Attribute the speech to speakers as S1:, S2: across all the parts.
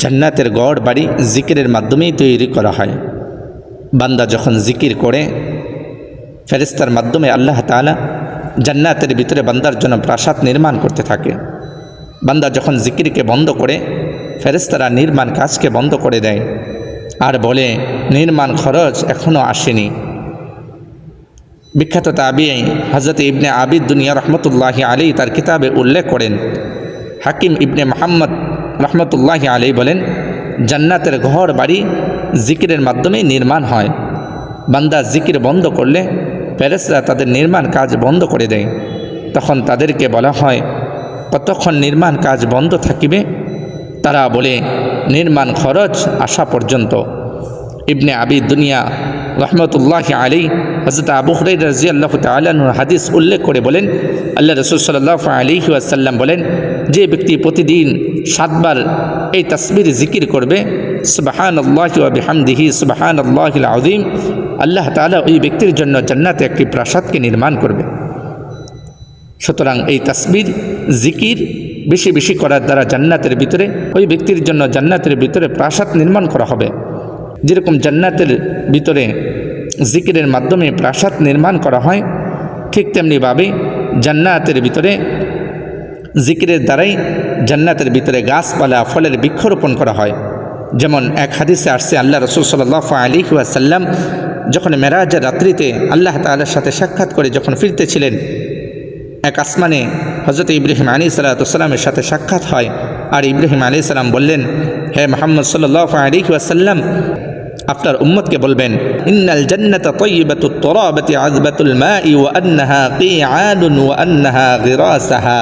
S1: জান্নাতের গড় বাড়ি জিকিরের মাধ্যমেই তৈরি করা হয়। বান্দা যখন জিকির করে ফেরেস্তার মাধ্যমে আল্লাহ তাআলা জান্নাতের ভিতরে বান্দার জন্য প্রাসাদ নির্মাণ করতে থাকে। বান্দা যখন জিকিরকে বন্ধ করে ফেরেস্তারা নির্মাণ কাজকে বন্ধ করে দেয় আর বলে, নির্মাণ খরচ এখনও আসেনি। বিখ্যাত তাবিয়াই হজরত ইবনে আবিদ দুনিয়া রহমতুল্লাহ আলী তার কিতাবে উল্লেখ করেন, হাকিম ইবনে মোহাম্মদ রহমতুল্লাহ আলী বলেন, জান্নাতের ঘর বাড়ি জিকিরের মাধ্যমে নির্মাণ হয়। বান্দা জিকির বন্ধ করলে প্যারেসরা তাদের নির্মাণ কাজ বন্ধ করে দেয়। তখন তাদেরকে বলা হয়, কতক্ষণ নির্মাণ কাজ বন্ধ থাকিবে? তারা বলে, নির্মাণ খরচ আসা পর্যন্ত। ইবনে আবি দুনিয়া রহমতুল্লাহ আলী হজরত আবু হরাই রাজি আল্লাহ তালুর হাদিস উল্লেখ করে বলেন, আল্লাহ রসুল সাল্লাহ আলী আসাল্লাম বলেন, যে ব্যক্তি প্রতিদিন সাতবার এই তসবির জিকির করবে সুবাহান আল্লাহ বিহামদিহি সুবাহান আল্লাহ আউদিম আল্লাহ তালা ওই ব্যক্তির জন্য জান্নাতে একটি প্রাসাদকে নির্মাণ করবে। সুতরাং এই তসবির জিকির বেশি বেশি করার দ্বারা জান্নাতের ভিতরে, ওই ব্যক্তির জন্য জান্নাতের ভিতরে প্রাসাদ নির্মাণ করা হবে। যেরকম জান্নাতের ভিতরে জিকিরের মাধ্যমে প্রাসাদ নির্মাণ করা হয়, ঠিক তেমনিভাবে জান্নাতের ভিতরে জিকিরের দ্বারাই জান্নাতের ভিতরে গাছপালা, ফলের বৃক্ষরোপণ করা হয়। যেমন এক হাদিসে আসছে, আল্লাহ রসুল সাল্লাহ আলী ওয়াসাল্লাম যখন মেরাজের রাত্রিতে আল্লাহ তাল্লার সাথে সাক্ষাৎ করে যখন ফিরতেছিলেন, এক আসমানে হজরত ইব্রাহিম আলী সাল্লাতামের সাথে সাক্ষাৎ হয়। আর ইব্রাহিম আলী সাল্লাম বললেন, হে মোহাম্মদ সাল্লাহ আলী ওয়াসাল্লাম আপনার উম্মতকে বলবেন ইন্নাল জান্নাত তয়্যিবাতু তরাবাতি আযবাতুল মাই ওয়া আন্নাহা কিআদুন ওয়া আন্নাহা গিরাসাহা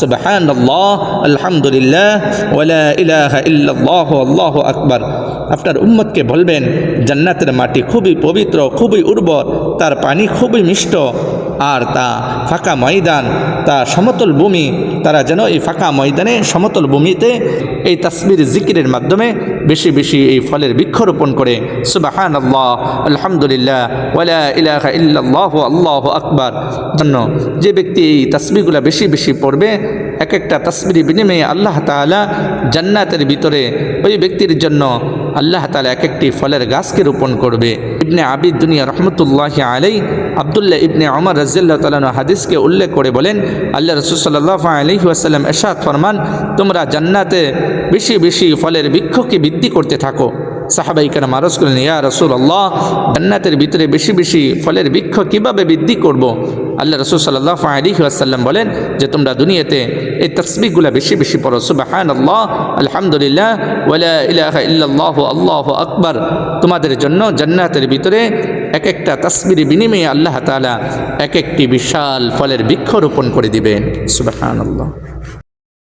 S1: সুবহানাল্লাহ আলহামদুলিল্লাহ ওয়া লা ইলাহা ইল্লাল্লাহু আল্লাহু আকবার আপনার উম্মতকে বলবেন জান্নাতের মাটি খুবই পবিত্র খুবই উর্বর তার পানি খুবই মিষ্ট আর তা ফাঁকা ময়দান, তা সমতল ভূমি, তারা যেন এই ফাঁকা ময়দানে সমতল ভূমিতে এই তাসবির জিকিরের মাধ্যমে বেশি বেশি এই ফলের বৃক্ষরোপণ করে। সুবাহান আল্লাহ আলহামদুলিল্লাহ ওয়ালা ইলাহা ইল্লাল্লাহ, আল্লাহ আকবার। জন্য যে ব্যক্তি এই তাসবিগুলা বেশি বেশি পড়বে এক একটা তসবির বিনিময়ে আল্লাহ তাআলা জান্নাতের ভিতরে ওই ব্যক্তির জন্য আল্লাহ তালা এক একটি ফলের গাছকে রোপণ করবে। ইবনে আবিদ দুনিয়া রহমতুল্লাহ আলাই আবদুল্লাহ ইবনে অমর রাজিল্লাহ তালান হাদিসকে উল্লেখ করে বলেন, আল্লাহ রসুল সাল্লাহ আলহি আসাল্লাম এরশাদ ফরমান, তোমরা জান্নাতে বেশি বেশি ফলের বৃক্ষকে বৃদ্ধি করতে থাকো। সাহাবাই কেন মারস করলেন, ইয়া রসুল আল্লাহ জান্নাতের ভিতরে বেশি বেশি ফলের বৃক্ষ কীভাবে বৃদ্ধি করব। আল্লাহ রসুল সাল্লাহ আলী আসাল্লাম বলেন যে, তোমরা দুনিয়াতে এই তসবিগুলো বেশি বেশি পড়ো। সুবাহান আল্লাহ আলহামদুলিল্লাহ ইল্লাল্লাহু, আল্লাহ আকবার। তোমাদের জন্য জান্নাতের ভিতরে এক একটা তসবির বিনিময়ে আল্লাহ তাআলা এক একটি বিশাল ফলের বৃক্ষ রোপণ করে দিবেন। সুবাহান আল্লাহ